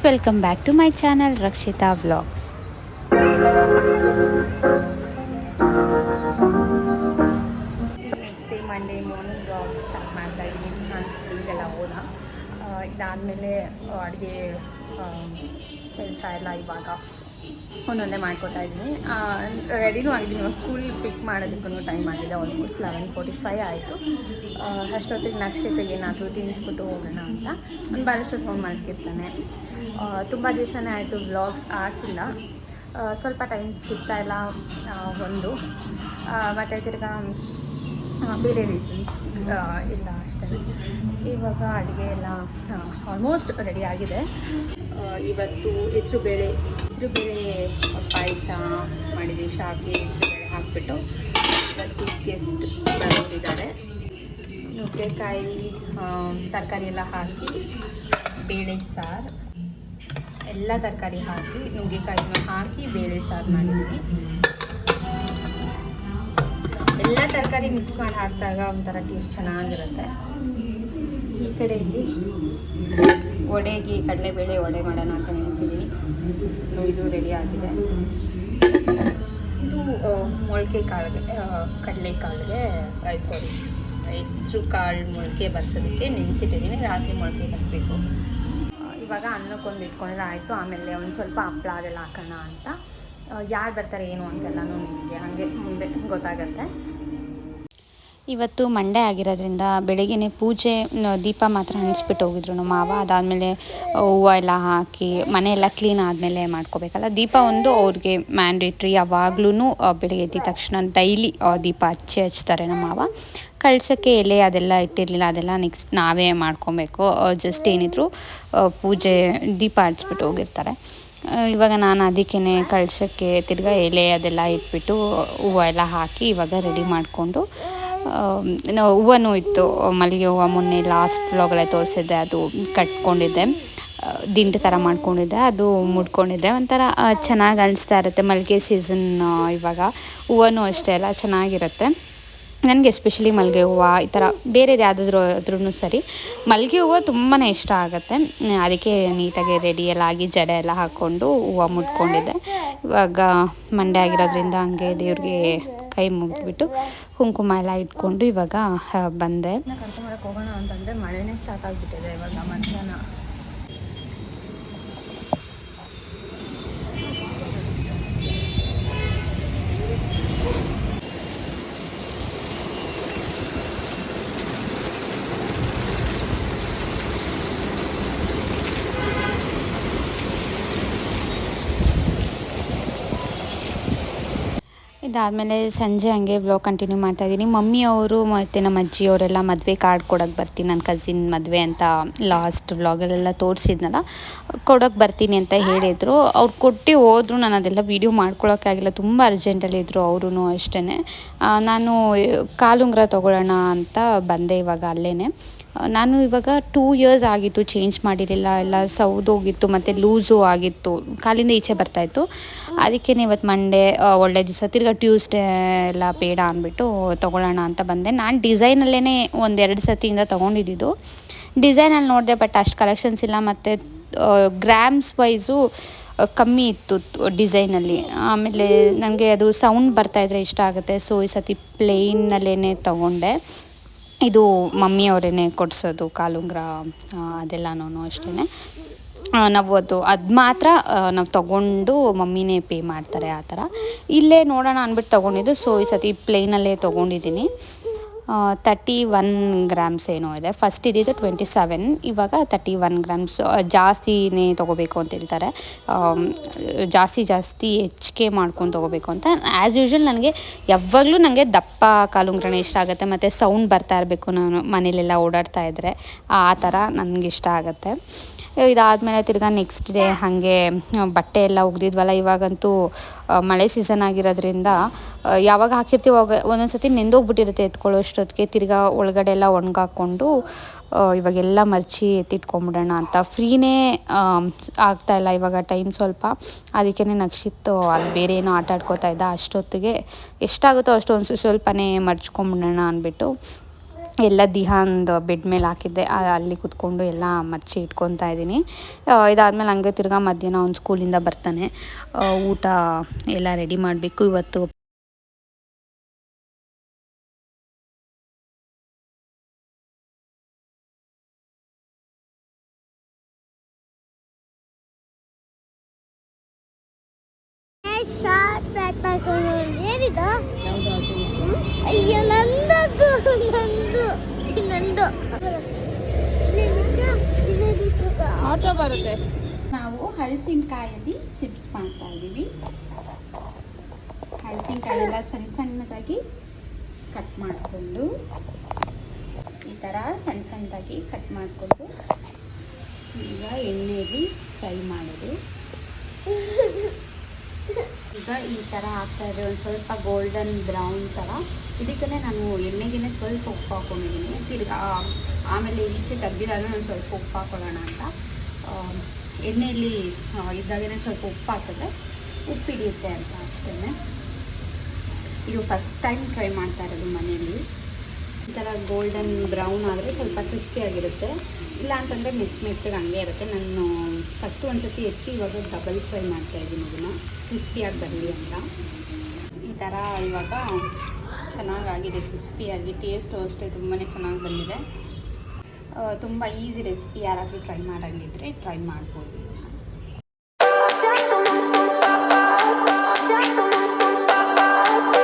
Friends welcome back to my channel Rakshita vlogs next day Monday morning start ಮಾಡ್ತಾ ಇದ್ದೀನಿ. ನಾನು ಸ್ಕೂಲ್ಗೆಲ್ಲ ಹೋದ. ಇದಾದಮೇಲೆ, ಅಡುಗೆ ಕೆಲಸ ಎಲ್ಲ ಇವಾಗ ಒಂದೊಂದೇ ಮಾಡ್ಕೋತಾ ಇದ್ದೀನಿ. ರೆಡಿನೂ ಆಗಿದ್ದೀನಿ. ಇವಾಗ ಸ್ಕೂಲ್ ಪಿಕ್ ಮಾಡೋದಕ್ಕೂ ಟೈಮ್ ಆಗಿದೆ. ಆಲ್ಮೋಸ್ಟ್ ಲೆವೆನ್ ಫೋರ್ಟಿ ಫೈವ್ ಆಯಿತು ಅಷ್ಟೊತ್ತಿಗೆ ನಕ್ಷತೆಗೆ ಏನಾದರೂ ತಿನ್ನಿಸ್ಬಿಟ್ಟು ಹೋಗೋಣ ಅಂತ. ಒಂದು ಬರೋಷ್ಟೊತ್ತು ಫೋನ್ ಮಾಡ್ತಿರ್ತಾನೆ. ತುಂಬ ದಿವಸನೇ ಆಯಿತು ವ್ಲಾಗ್ಸ್ ಹಾಕಿಲ್ಲ. ಸ್ವಲ್ಪ ಟೈಮ್ ಸಿಗ್ತಾ ಇಲ್ಲ ಒಂದು. ಮತ್ತು ತಿರ್ಗಾ ಬೇರೆ ರೀಸನ್ಸ್ ಇಲ್ಲ ಅಷ್ಟೇ. ಇವಾಗ ಅಡುಗೆ ಎಲ್ಲ ಆಲ್ಮೋಸ್ಟ್ ರೆಡಿ ಆಗಿದೆ. ಇವತ್ತು ಹೆಸರು ಹೆಸರುಬೇಳೆ ಹೆಸರುಬೇಳೆ ಪಾಯಸ ಮಾಡಿದ್ವಿ, ಶಾವಿಗೆ ಹೆಸರುಬೇಳೆ ಹಾಕ್ಬಿಟ್ಟು. ಇವತ್ತು ಗೆಸ್ಟ್ ಬಂದಿದ್ದಾರೆ. ನುಗ್ಗೆಕಾಯಿ ತರಕಾರಿ ಎಲ್ಲ ಹಾಕಿ, ಬೇಳೆ ಸಾರು. ಎಲ್ಲ ತರಕಾರಿ ಹಾಕಿ, ನುಗ್ಗೆಕಾಯಿನ ಹಾಕಿ, ಬೇಳೆ ಸಾರು ಮಾಡಿದ್ವಿ. ಎಲ್ಲ ತರಕಾರಿ ಮಿಕ್ಸ್ ಮಾಡಿ ಹಾಕಿದಾಗ ಒಂಥರ ಟೇಸ್ಟ್ ಚೆನ್ನಾಗಿರುತ್ತೆ. ಈ ಕಡೆ ಇಲ್ಲಿ ವಡೆಗೆ ಕಡಲೆಬೇಳೆ ವಡೆ ಮಾಡೋಣ ಅಂತ ನೆನೆಸಿದ್ದೀನಿ ಇದು ರೆಡಿ ಆಗಿದೆ. ಇದು ಮೊಳಕೆ ಕಾಳಿಗೆ ಕಡಲೆ ಕಾಳಿಗೆ ಸಾರಿ ಹೆಸರು ಕಾಳು ಮೊಳಕೆ ಬರ್ಸೋದಕ್ಕೆ ನೆನೆಸಿಟ್ಟಿದ್ದೀನಿ ರಾತ್ರಿ ಮೊಳಕೆ ಬರಬೇಕು. ಇವಾಗ ಅನ್ನಕ್ಕೊಂದು ಇಟ್ಕೊಂಡ್ರೆ ಆಯಿತು. ಆಮೇಲೆ ಒಂದು ಸ್ವಲ್ಪ ಹಪ್ಪಳ ಅದೆಲ್ಲ ಹಾಕೋಣ ಅಂತ. ಯಾರು ಬರ್ತಾರೆ, ಏನು ಅಂತೆಲ್ಲನೂ ನಿಮಗೆ ಹಾಗೆ ಮುಂದೆ ಗೊತ್ತಾಗತ್ತೆ. ಇವತ್ತು ಮಂಡೇ ಆಗಿರೋದ್ರಿಂದ ಬೆಳಗ್ಗೆ ಪೂಜೆ ದೀಪ ಮಾತ್ರ ಹಣಿಸ್ಬಿಟ್ಟು ಹೋಗಿದ್ರು ನಮ್ಮ ಮಾವ. ಅದಾದಮೇಲೆ ಹೂವು ಎಲ್ಲ ಹಾಕಿ ಮನೆ ಎಲ್ಲ ಕ್ಲೀನ್ ಆದಮೇಲೆ ಮಾಡ್ಕೋಬೇಕಲ್ಲ. ದೀಪ ಒಂದು ಅವ್ರಿಗೆ ಮ್ಯಾಂಡೇಟ್ರಿ ಯಾವಾಗ್ಲೂ ಬೆಳಗ್ಗೆ ಎದ್ದ ತಕ್ಷಣ ಡೈಲಿ ದೀಪ ಹಚ್ಚಿ ಹಚ್ತಾರೆ ನಮ್ಮ ಮಾವ. ಕಳ್ಸೋಕ್ಕೆ ಎಲೆ ಅದೆಲ್ಲ ಇಟ್ಟಿರಲಿಲ್ಲ, ಅದೆಲ್ಲ ನೆಕ್ಸ್ಟ್ ನಾವೇ ಮಾಡ್ಕೊಬೇಕು. ಜಸ್ಟ್ ಏನಿದ್ರು ಪೂಜೆ, ದೀಪ ಹಚ್ಬಿಟ್ಟು ಹೋಗಿರ್ತಾರೆ. ಇವಾಗ ನಾನು ಅದಕ್ಕೇ ಕಳ್ಸೋಕ್ಕೆ ತಿರ್ಗಾ ಎಲೆ ಅದೆಲ್ಲ ಇಟ್ಬಿಟ್ಟು, ಹೂವು ಎಲ್ಲ ಹಾಕಿ ಇವಾಗ ರೆಡಿ ಮಾಡಿಕೊಂಡು ಹೂವನೂ ಇತ್ತು ಮಲ್ಲಿಗೆ ಹೂವು ಮೊನ್ನೆ ಲಾಸ್ಟ್ ಬ್ಲಾಗಲ್ಲೇ ತೋರಿಸಿದ್ದೆ, ಅದು ಕಟ್ಕೊಂಡಿದ್ದೆ. ದಿಂಡು ಥರ ಮಾಡ್ಕೊಂಡಿದ್ದೆ, ಅದು ಮುಡ್ಕೊಂಡಿದ್ದೆ. ಒಂಥರ ಚೆನ್ನಾಗಿ ಅನಿಸ್ತಾ ಇರುತ್ತೆ ಮಲ್ಲಿಗೆ ಸೀಸನ್ ಇವಾಗ. ಹೂವನೂ ಅಷ್ಟೇ ಅಲ್ಲ, ಚೆನ್ನಾಗಿರುತ್ತೆ. ನನಗೆ ಎಸ್ಪೆಷಲಿ ಮಲ್ಲಿಗೆ ಹೂವು, ಈ ಥರ ಬೇರೆದು ಯಾವುದಾದ್ರೂ ಆದ್ರೂ ಸರಿ. ಮಲ್ಲಿಗೆ ಹೂವು ತುಂಬಾ ಇಷ್ಟ ಆಗುತ್ತೆ. ಅದಕ್ಕೆ ನೀಟಾಗಿ ರೆಡಿ ಎಲ್ಲ ಆಗಿ ಜಡೆ ಎಲ್ಲ ಹಾಕ್ಕೊಂಡು ಹೂವು ಮುಟ್ಕೊಂಡಿದ್ದೆ ಇವಾಗ ಮಂಡೆ ಆಗಿರೋದ್ರಿಂದ ಹಂಗೆ ದೇವ್ರಿಗೆ ಕೈ ಮುಗಿದ್ಬಿಟ್ಟು ಕುಂಕುಮ ಎಲ್ಲ ಇಟ್ಕೊಂಡು ಇವಾಗ ಬಂದೆ. ಹೋಗೋಣ ಅಂತಂದರೆ ಮಳೆನೇ ಸ್ಟಾರ್ಟ್ ಆಗಿಬಿಟ್ಟಿದೆ ಇವಾಗ ಮಧ್ಯಾಹ್ನ. ಇದಾದಮೇಲೆ ಸಂಜೆ ಹಂಗೆ ಬ್ಲಾಗ್ ಕಂಟಿನ್ಯೂ ಮಾಡ್ತಾ ಇದ್ದೀನಿ. ಮಮ್ಮಿ ಅವರು ಮತ್ತು ನಮ್ಮ ಅಜ್ಜಿ ಅವರೆಲ್ಲ ಮದುವೆ ಕಾರ್ಡ್ ಕೊಡೋಕೆ ಬರ್ತೀನಿ ನನ್ನ ಕಸಿನ್ ಮದುವೆ ಅಂತ ಲಾಸ್ಟ್ ವ್ಲಾಗಲ್ಲೆಲ್ಲ ತೋರಿಸಿದ್ನಲ್ಲ, ಕೊಡೋಕೆ ಬರ್ತೀನಿ ಅಂತ ಹೇಳಿದರು. ಅವ್ರು ಕೊಟ್ಟು ಹೋದ್ರು, ನಾನು ಅದೆಲ್ಲ ವೀಡಿಯೋ ಮಾಡ್ಕೊಳೋಕ್ಕಾಗಿಲ್ಲ ತುಂಬ ಅರ್ಜೆಂಟಲ್ಲಿದ್ದರು ಅವರು ಅಷ್ಟೇ ನಾನು ಕಾಲುಂಗ್ರ ತೊಗೊಳ್ಳೋಣ ಅಂತ ಬಂದೆ ಇವಾಗ ಅಲ್ಲೇ ನಾನು ಇವಾಗ ಟೂ ಇಯರ್ಸ್ ಆಗಿತ್ತು ಚೇಂಜ್ ಮಾಡಿರಲಿಲ್ಲ. ಎಲ್ಲ ಸೌದೋಗಿತ್ತು ಮತ್ತು ಲೂಸು ಆಗಿತ್ತು. ಕಾಲಿಂದ ಈಚೆ ಬರ್ತಾಯಿತ್ತು ಅದಕ್ಕೆ ಇವತ್ತು ಮಂಡೇ ಒಳ್ಳೆ ದಿವಸ ತಿರ್ಗಾ ಟ್ಯೂಸ್ಡೇ ಎಲ್ಲ ಬೇಡ ಅಂದ್ಬಿಟ್ಟು ತೊಗೊಳ್ಳೋಣ ಅಂತ ಬಂದೆ. ನಾನು ಡಿಸೈನಲ್ಲೇ ಒಂದೆರಡು ಸತಿಯಿಂದ ತೊಗೊಂಡಿದ್ದು. ಡಿಸೈನಲ್ಲಿ ನೋಡಿದೆ ಬಟ್ ಅಷ್ಟು ಕಲೆಕ್ಷನ್ಸ್ ಇಲ್ಲ. ಮತ್ತು ಗ್ರಾಮ್ಸ್ ವೈಸು ಕಮ್ಮಿ ಇತ್ತು ಡಿಸೈನಲ್ಲಿ ಆಮೇಲೆ ನನಗೆ ಅದು ಸೌಂಡ್ ಬರ್ತಾಯಿದ್ರೆ ಇಷ್ಟ ಆಗುತ್ತೆ. ಸೊ ಈ ಸತಿ ಪ್ಲೇನಲ್ಲೇ ತೊಗೊಂಡೆ. ಇದು ಮಮ್ಮಿಯವರೇ ಕೊಡಿಸೋದು ಕಾಲುಂಗ್ರ ಅದೆಲ್ಲನೂ ಅಷ್ಟೇ ನಾವು ಅದು ಅದು ಮಾತ್ರ ನಾವು ತೊಗೊಂಡು ಮಮ್ಮಿನೇ ಪೇ ಮಾಡ್ತಾರೆ ಆ ಥರ. ಇಲ್ಲೇ ನೋಡೋಣ ಅಂದ್ಬಿಟ್ಟು ತೊಗೊಂಡಿದ್ದು, ಸೊ ಈ ಸತಿ ಪ್ಲೇನಲ್ಲೇ ತೊಗೊಂಡಿದ್ದೀನಿ. ತರ್ಟಿ ಒನ್ ಗ್ರಾಮ್ಸ್ ಏನೋ ಇದೆ. ಫಸ್ಟ್ ಇದ್ದಿದ್ದು ಟ್ವೆಂಟಿ ಸೆವೆನ್ ಇವಾಗ ತರ್ಟಿ ಒನ್ ಗ್ರಾಮ್ಸ್ ಜಾಸ್ತಿನೇ ತೊಗೋಬೇಕು ಅಂತ ಹೇಳ್ತಾರೆ. ಜಾಸ್ತಿ ಜಾಸ್ತಿ ಹೆಚ್ಚಿಗೆ ಮಾಡ್ಕೊಂಡು ತೊಗೋಬೇಕು ಅಂತ. ಆ್ಯಸ್ ಯೂಶ್ವಲ್ ನನಗೆ ಯಾವಾಗಲೂ ನನಗೆ ದಪ್ಪ ಕಾಲುಂಗ್ರನೇ ಇಷ್ಟ ಆಗುತ್ತೆ, ಮತ್ತು ಸೌಂಡ್ ಬರ್ತಾ ಇರಬೇಕು ನಾನು ಮನೇಲೆಲ್ಲ ಓಡಾಡ್ತಾ ಇದ್ದರೆ ಆ ಥರ ನನಗಿಷ್ಟ ಆಗುತ್ತೆ. ಇದಾದಮೇಲೆ ತಿರ್ಗಾ ನೆಕ್ಸ್ಟ್ ಡೇ ಹಾಗೆ ಬಟ್ಟೆ ಎಲ್ಲ ಒಗ್ದಿದ್ವಲ್ಲ ಇವಾಗಂತೂ ಮಳೆ ಸೀಸನ್ ಆಗಿರೋದ್ರಿಂದ ಯಾವಾಗ ಹಾಕಿರ್ತೀವಿ ಅವಾಗ ಒಂದೊಂದು ಸತಿ ನೆಂದೋಗ್ಬಿಟ್ಟಿರುತ್ತೆ ಎತ್ಕೊಳ್ಳೋಷ್ಟೊತ್ತಿಗೆ ತಿರ್ಗಾ ಒಳಗಡೆ ಎಲ್ಲ ಒಣಗಾಕೊಂಡು ಇವಾಗೆಲ್ಲ ಮರ್ಚಿ ಎತ್ತಿಟ್ಕೊಂಬಿಡೋಣ ಅಂತ. ಫ್ರೀನೇ ಆಗ್ತಾಯಿಲ್ಲ ಇವಾಗ ಟೈಮ್ ಸ್ವಲ್ಪ. ಅದಕ್ಕೇ ನಕ್ಷಿತ್ತು ಅಲ್ಲಿ ಬೇರೆ ಏನೋ ಆಟ ಆಡ್ಕೋತಾ ಇದ್ದ ಅಷ್ಟೊತ್ತಿಗೆ. ಎಷ್ಟಾಗುತ್ತೋ ಅಷ್ಟೊಂದು ಸ್ವಲ್ಪನೇ ಮರ್ಚ್ಕೊಂಬಿಡೋಣ ಅಂದ್ಬಿಟ್ಟು ಎಲ್ಲ ದಿಹಾಂದು ಬೆಡ್ ಮೇಲೆ ಹಾಕಿದ್ದೆ. ಅಲ್ಲಿ ಕುತ್ಕೊಂಡು ಎಲ್ಲ ಮರ್ಚಿ ಇಟ್ಕೊತಾ ಇದ್ದೀನಿ. ಇದಾದಮೇಲೆ ಹಂಗೆ ತಿರ್ಗಾ ಮಧ್ಯಾಹ್ನ ಅವ್ನು ಸ್ಕೂಲಿಂದ ಬರ್ತಾನೆ. ಊಟ ಎಲ್ಲ ರೆಡಿ ಮಾಡಬೇಕು ಇವತ್ತು. ಶಾರ್ಟ್ ಪ್ಯಾಕ್ ಆಟೋ ಬರುತ್ತೆ. ನಾವು ಹಳಸಿನಕಾಯಲ್ಲಿ ಚಿಪ್ಸ್ ಮಾಡ್ತಾ ಇದ್ದೀವಿ. ಹಳಸಿನಕಾಯಿ ಎಲ್ಲ ಸಣ್ಣ ಸಣ್ಣದಾಗಿ ಕಟ್ ಮಾಡಿಕೊಂಡು, ಈ ಥರ ಸಣ್ಣ ಸಣ್ಣದಾಗಿ ಕಟ್ ಮಾಡಿಕೊಂಡು ಈಗ ಎಣ್ಣೆಯಲ್ಲಿ ಫ್ರೈ ಮಾಡೋದು. ಈಗ ಈ ಥರ ಹಾಕ್ತಾ ಇದೆ, ಒಂದು ಸ್ವಲ್ಪ ಗೋಲ್ಡನ್ ಬ್ರೌನ್ ಥರ ಇದಕ್ಕೆ ನಾನು ಎಣ್ಣೆಗೆ ಸ್ವಲ್ಪ ಉಪ್ಪು ಹಾಕೊಂಡಿದ್ದೀನಿ. ತಿರ್ಗಾ, ಆಮೇಲೆ ಈಚೆ ತೆಗ್ದಿದಾಗ ನಾನು ಸ್ವಲ್ಪ ಉಪ್ಪು ಹಾಕೊಳ್ಳೋಣ ಅಂತ. ಎಣ್ಣೆಯಲ್ಲಿ ಇದ್ದಾಗೇ ಸ್ವಲ್ಪ ಉಪ್ಪು ಹಾಕಿದ್ರೆ ಉಪ್ಪು ಹಿಡಿಯುತ್ತೆ ಅಂತ ಅಷ್ಟೇ ಇದು ಫಸ್ಟ್ ಟೈಮ್ ಟ್ರೈ ಮಾಡ್ತಾ ಇರೋದು ಮನೆಯಲ್ಲಿ. ಈ ಥರ ಗೋಲ್ಡನ್ ಬ್ರೌನ್ ಆದರೆ ಸ್ವಲ್ಪ ಕ್ರಿಸ್ಪಿಯಾಗಿರುತ್ತೆ ಇಲ್ಲ ಅಂತಂದರೆ ಮೆತ್ತ ಮೆತ್ತಗೆ ಹಂಗೆ ಇರುತ್ತೆ. ನಾನು ಫಸ್ಟು ಒಂದು ಸತಿ ಎತ್ತಿ ಇವಾಗ ಡಬಲ್ ಫ್ರೈ ಮಾಡ್ತಾ ಇದ್ದೀನಿ ಇದನ್ನು. ಕ್ರಿಸ್ಪಿಯಾಗಿ ಬರಲಿ ಅಂತ. ಈ ಥರ ಇವಾಗ ಚೆನ್ನಾಗಾಗಿದೆ ಕ್ರಿಸ್ಪಿಯಾಗಿ ಟೇಸ್ಟು ಅಷ್ಟೇ ತುಂಬಾ ಚೆನ್ನಾಗಿ ಬಂದಿದೆ. ತುಂಬ ಈಸಿ ರೆಸಿಪಿ ಯಾರಾದರೂ ಟ್ರೈ ಮಾಡೋಂಗಿದ್ರೆ ಟ್ರೈ ಮಾಡ್ಬೋದು.